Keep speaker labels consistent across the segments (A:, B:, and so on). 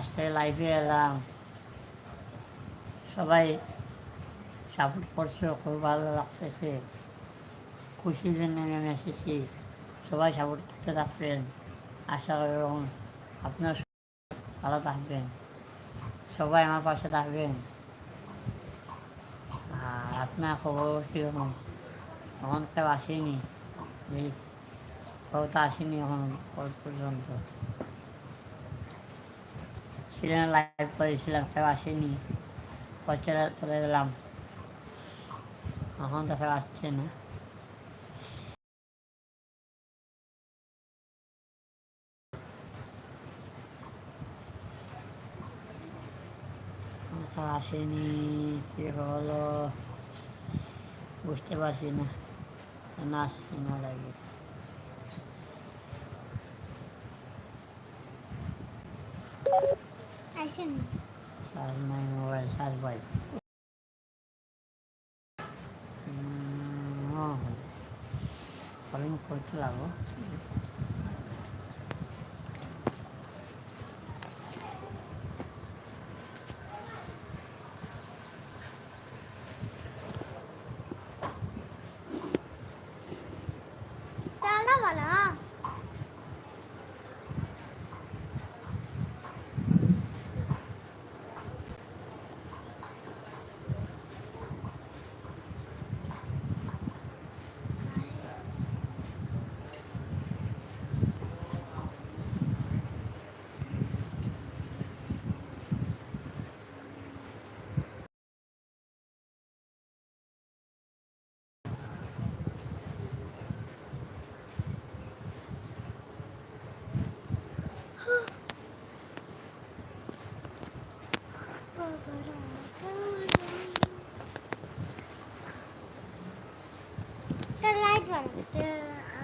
A: আজকে লাইভে এলাম। সবাই সাপোর্ট করছ, খুব ভালো লাগতেছে। খুশির জন্য নেমে এসেছি। সবাই সাপোর্ট করতে থাকবেন। আশা করুন আপনার ভালো থাকবেন। সবাই আমার পাশে থাকবেন। আর আপনার খবর কীরকম এখন কেউ আসেনি? এই তো আসেনি এখন পর ছিলেন লাইভ করেছিলাম, কেউ আসেনি। পচে চলে গেলাম। এখন তো কেউ আসছে না। আসেনি, কি হলো? বুঝতে পারছি না। কেন আসছে না লাগে?
B: আসেন।
A: চার্জ নাই মোবাইল চার্জ বাই। কলিং করতে লাগো।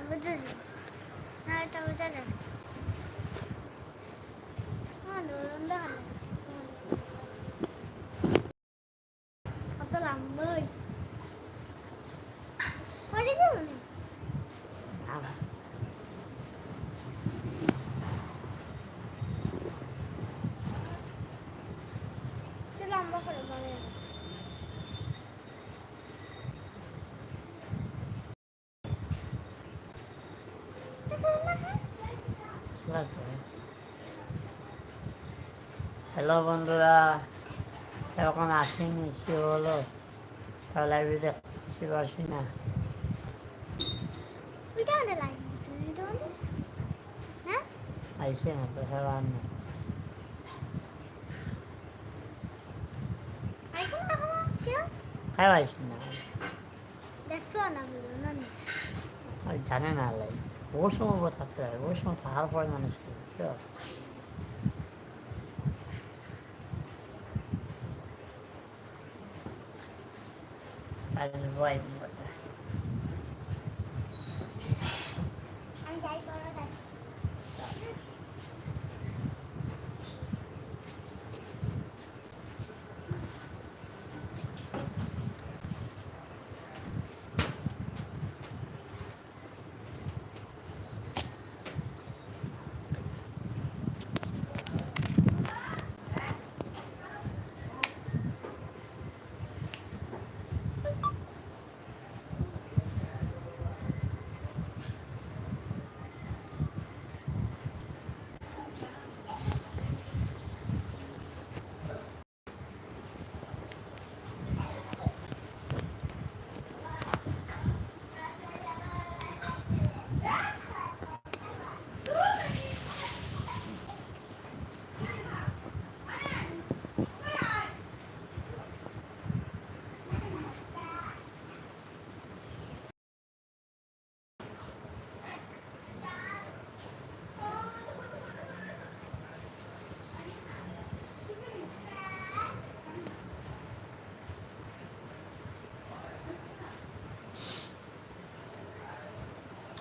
B: 不自己，那他们在这儿。看到人了，看到了。好多狼狈。
A: হ্যালো বন্ধুরা এখন আসেনি, কি হলো? তাহলে আমি দেখতে পারছি না।
B: হ্যাঁ
A: আইসে না তো সবার না। আর জানে না, লাই। ওর সময় থাকতে হবে ওর সময় থাকার পরে মানুষ কি বুঝছ? That is right.
B: আমি যাই করো যাই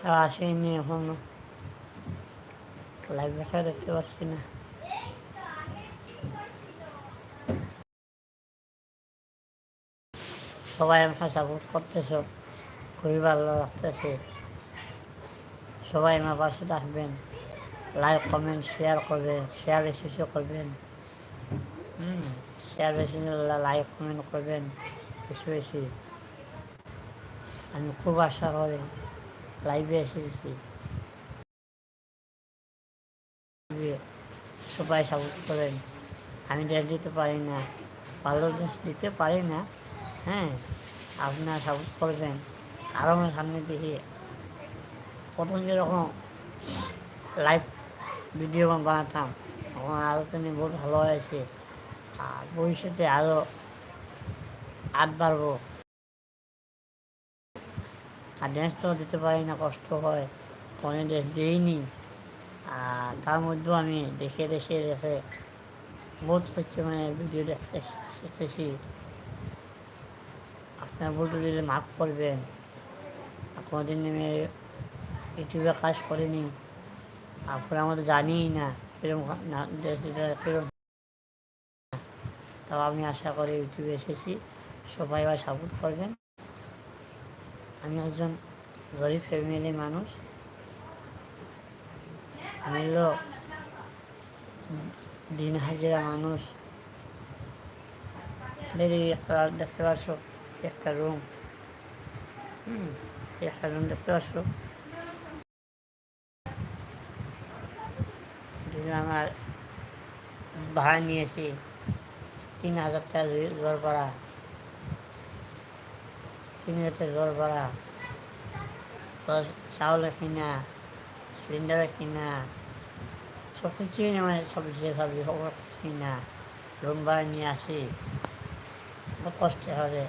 A: কেউ আসেনি এখনও। লাইভ দেখা দেখতে পাচ্ছি না। সবাই আমাকে সাপোর্ট করতেছো। খুবই ভালো লাগতেছে। সবাই আমার পাশে থাকবেন। লাইক কমেন্ট শেয়ার করবেন। শেয়ার বেশি করবেন। হুম শেয়ার বেশি লাইক কমেন্ট করবেন। বেশি বেশি। আমি খুব আশা করি। লাইভে এসেছি। সবাই সাপোর্ট করেন। আমি ড্রেস দিতে পারি না ভালো ড্রেস দিতে পারি না হ্যাঁ আপনারা সাপোর্ট করবেন। আরও আমার সামনে দেখি প্রথম যেরকম লাইভ ভিডিও বানাতাম, তখন আলোচনা বহুত ভালো হয়েছে। আর ভবিষ্যতে আরও হাত বাড়বো। আর ড্যান্স তো দিতে পারি না, কষ্ট হয়। কোনো ড্রেস দিইনি। আর তার মধ্যেও আমি দেখে দেখে দেখে বহুত হচ্ছে মানে ভিডিও দেখতে শিখেছি। আপনার বলতে দিলে মাফ করবেন। কোনোদিন আমি ইউটিউবে কাজ করিনি। আপনারা আমাদের জানিই না দিতে কীরকম তাও আমি আশা করি ইউটিউবে এসেছি। সবাই আবার সাপোর্ট করবেন। আমি একজন গরিব ফ্যামিলি মানুষ। আমি হলো দিন হাজিরা মানুষ। দেখতে পাচ্ছ, একটা রুম একটা রুম দেখতে পাচ্ছ। আমার ভাড়া নিয়েছি তিন হাজার টাকা ঘর ভাড়া। হাজার টাকা ঘর চাউলের কিনা সিলিন্ডারের কিনা, সব কিছুই মানে সবজি সবজি সব কিনা? রুম ভাড়া নিয়ে আসি? কষ্টে হবে।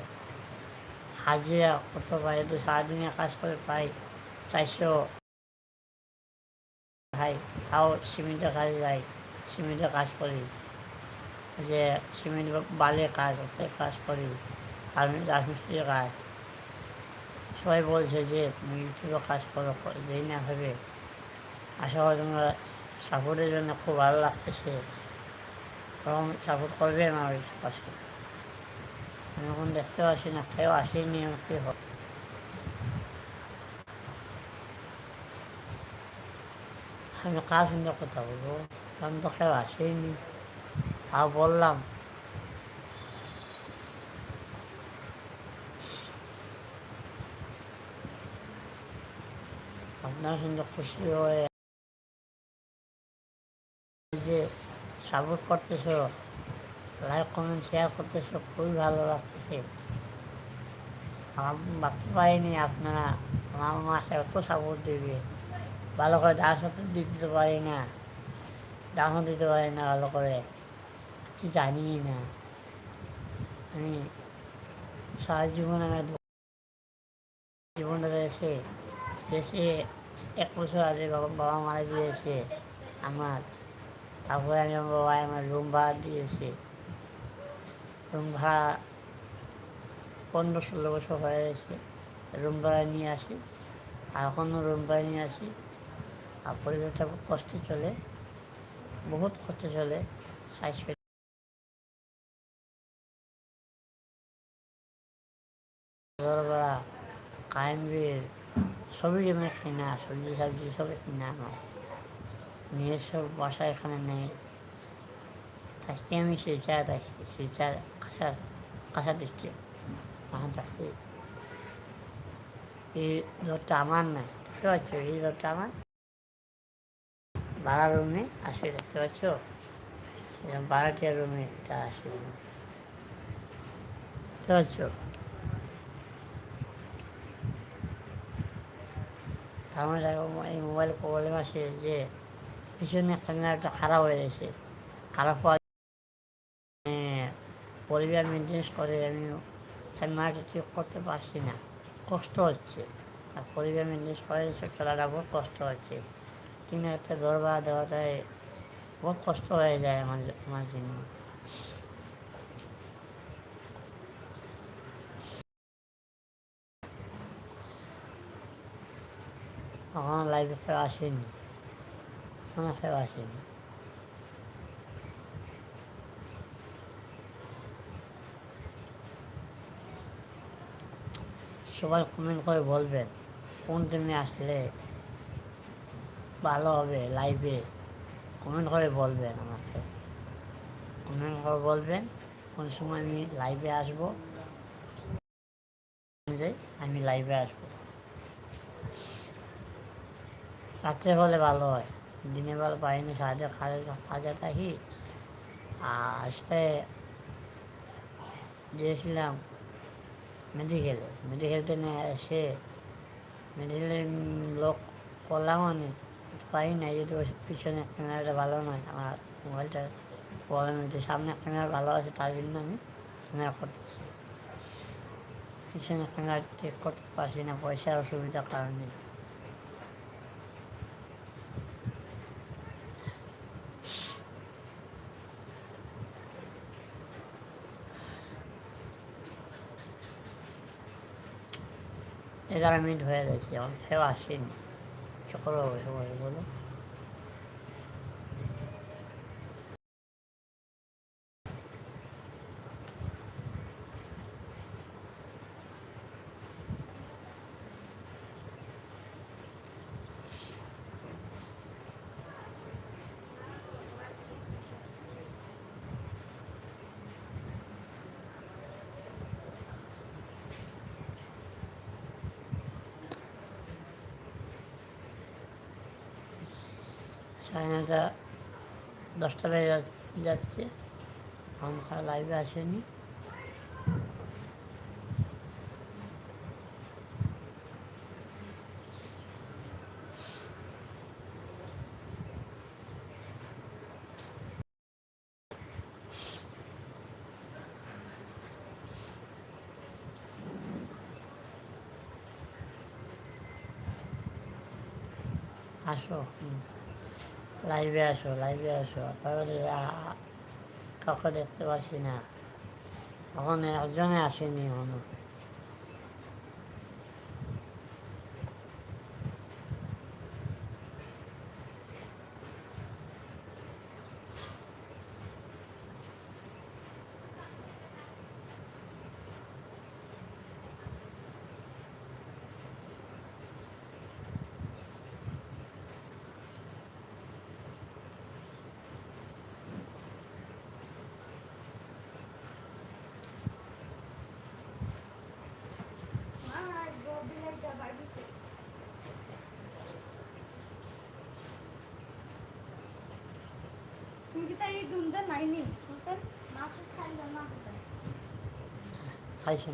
A: হাজিরা কত পাই তো সারাদিনে কাজ করে পাই চারশো খাই, তাও সিমেন্টের কাজে যাই সিমেন্টের কাজ করি। যে সিমেন্ট বালির কাজ কাজ করি রাজমিস্ত্রির কাজ। সবাই বলছে যে, তুমি ইউটিউবে কাজ করো যেই না ভেবে। আশা করি তোমরা সাপোর্টের জন্য খুব ভালো লাগতেছে। এবং সাপোর্ট করবে আমার পাশে আমি এখন দেখতে পাচ্ছি না, কেউ আসেনি আমাকে। কি হবে আমি কার সঙ্গে কথা বলব? আমি তো কেউ আসেনি। তাও বললাম। আপনার সঙ্গে খুশি হয়ে যে সাপোর্ট করতেছো লাইক কমেন্ট শেয়ার করতেছো, খুবই ভালো লাগতেছে। ভাবতে পারিনি আপনারা আমার মাসে এত সাপোর্ট দেবে। ভালো করে ডান্স হতে দিতে পারি না ডান্সও দিতে পারি না ভালো করে কি জানি না। আমি সারা জীবন আমার জীবনটা এসে দেশে এক বছর আগে বাবা মারা গিয়েছে। আমার তারপরে আমি আমার বাবা আমার রুম ভাড়া দিয়েছে। রুম ভাড়া পনেরো ষোলো বছর হয়ে গেছে। রুম ভাড়া নিয়ে আসি। আর এখনও রুম ভাড়া নিয়ে আসি। আর পরিবারটা খুব কষ্টে চলে। বহুত কষ্টে চলে। সাইজ কারেন্ট সবই আমি কিনা, সবজি সবজি সবই কিনা আমার। নিয়ে সব বাসা এখানে নেই। আজকে আমি শিলচা থাকি শিলচা কাঁচা কাঁচা দিচ্ছি। এখন থাকি এই রোডটা আমার না, দেখতে পাচ্ছ? এই রোডটা আমার। ভাড়া রুমে আসে, দেখতে পাচ্ছ? ভাড়াটিয়া রুমে এটা আসে। দেখতে পাচ্ছ? আমার এই মোবাইল প্রবলেম আছে যে পিছনে ক্যামেরাটা খারাপ হয়ে গেছে। খারাপ হওয়ার পরিবার মেনটেন্স করে, আমি ক্যামেরাটা ঠিক করতে পারছি না। কষ্ট হচ্ছে। আর পরিবার মেনটেন্স করে চলাটা বহুত কষ্ট হচ্ছে। কিন্তু একটা দরবার ভাড়া দেওয়াটাই বহুত কষ্ট হয়ে যায় আমার আমার জন্য। আমার লাইফে কেউ আসেনি। আমার কেউ আসেনি। সবাই কমেন্ট করে বলবেন, কোন দিনে আসলে ভালো হবে লাইভে কমেন্ট করে বলবেন আমাকে। কমেন্ট করে বলবেন, কোন সময় আমি লাইভে আসব? আমি লাইভে আসব। রাত্রে হলে ভালো হয়। দিনে বেলা পাইনি কাজে কাজে থাকি আর আজকে গিয়েছিলাম মেডিকেলে মেডিকেলতে নিয়ে এসে মেডিকেলে লোক করলাম অনেক পাই না যেহেতু পিছনে ক্যামেরাটা ভালো নয়, আমার মোবাইলটা প্রবলেম হচ্ছে সামনে ক্যামেরা ভালো আছে, তার জন্য আমি ক্যামেরা করতেছি। পিছনে ক্যামেরা চেক করতে পারছি না, পয়সার অসুবিধার কারণে। এগারো মিনিট হয়ে গেছে আমার কেউ আসেনি। চক্র সবাই বলো। সাড়ে নটা দশটা বেজে যাচ্ছে আমার লাইভে আসেনি আসো হুম। লাইভে আসো লাইভে আসো। তাহলে কাউকে দেখতে পাচ্ছি না। এখন একজনে আসেনি
C: এখনও। নাইনি বুঝছেন
B: মাছ ছাড়লো মা কোথায়
A: খাইছি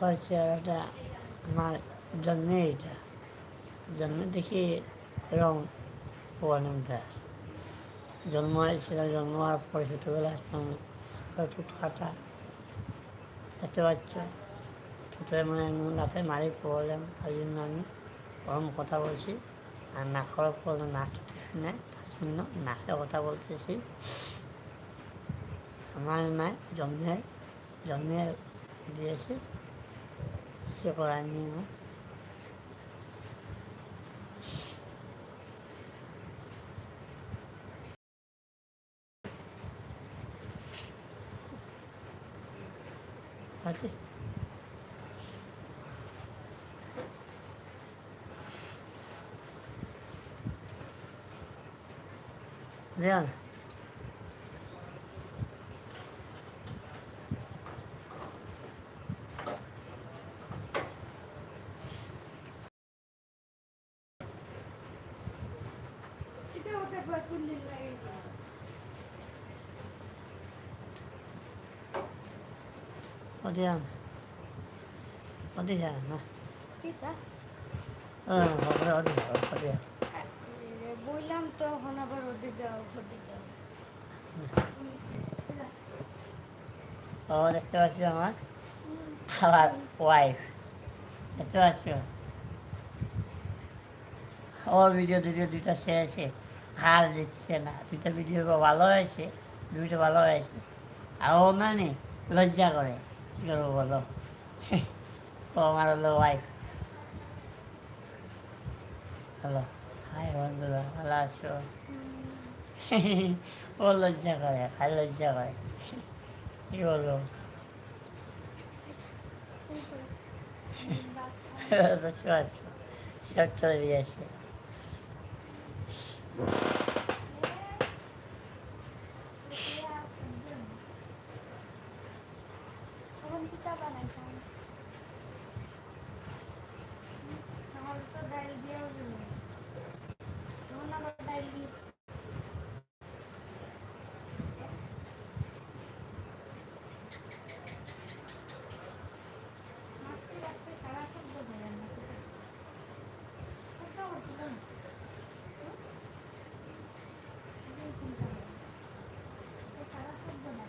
A: করছে এটা আমার জন্মে এটা জন্মে, দেখি এরকম প্রবলেমটা জন্ম হয়েছিল জন্ম হওয়ার পরে ছোটোবেলা আসলাম টুট কাটা, দেখতে পাচ্ছ? ছোটোবেলা মানে রাতে মারি প্রবলেম, তার জন্য আমি ওরম কথা বলছি। আর নাকের প্রবলেম নাক শুনে তার জন্য নাকে কথা বলতেছি। আমার নয় জন্মে জন্মে দিয়েছে, সে করার নেই আমার আছে রেয়াল
C: এটা হতে পারে কোন দিন লাগে
A: অধিয়ান অধিয়ান না
C: কিটা
A: হ্যাঁ হবে অধিয়ান অধিয়ান
C: বললাম তো এখন আবার ওদের দাও ওদের দাও
A: ও দেখতে পাচ্ছি আমার? আমার ওয়াইফ দেখতে পাচ্ছ? ওর ভিডিও দুটো দুইটা শেষে হার দিচ্ছে না। দুইটা ভিডিও ভালো হয়েছে দুইটা ভালো হয়েছে। আর ও মানে লজ্জা করে। জোর বলো। ও আমার হলো ওয়াইফ হ্যালো, হাই বন্ধুরা, ভালো আছো? ও লজ্জা করে আর লজ্জা করে। কি বলব? সব চলে
C: দিয়েছে পিঠা বানাইতাম। তাহলে তো ডাইল দিয়েও দিল তখন আবার ডাইল দিয়ে মাছটি রাখতে সারা শব্দ ধরে না কোথাও হচ্ছিল না সারা শব্দ না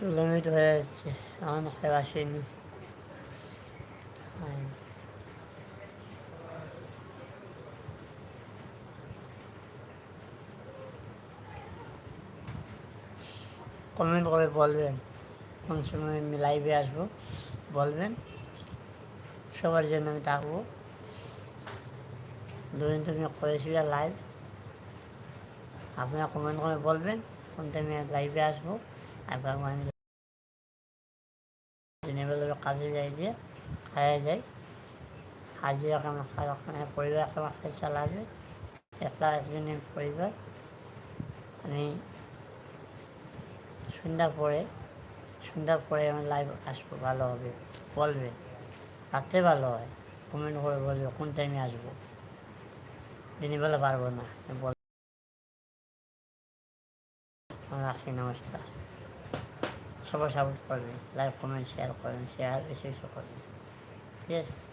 A: ষোলো হয়ে যাচ্ছে। আমার মাথায় আসেনি। কমেন্ট করে বলবেন। কোন সময় আমি লাইভে আসব? বলবেন। সবার জন্য আমি থাকব দুদিন তুমি করেছিলে লাইভ আপনারা কমেন্ট করে বলবেন। কোন টাইমে লাইভে আসব? আর আমি কাজে যাই দিয়ে খাওয়া যাই। হাজিরা খাওয়া ওখানে পরিবার কেমন খাই চালাবে একলা একজনের পরিবার আমি সন্ধ্যার পরে সন্ধ্যার পরে আমি লাইভ আসব, ভালো হবে। বলবে, রাত্রে ভালো হয়। কমেন্ট করে বলবে, কোন টাইমে আসব? দিনের বেলা পারব না। বল রাখি, নমস্কার। সবাই সাপোর্ট করবেন লাইক কমেন্ট শেয়ার করেন শেয়ার বেশি বেশি করবেন ঠিক আছে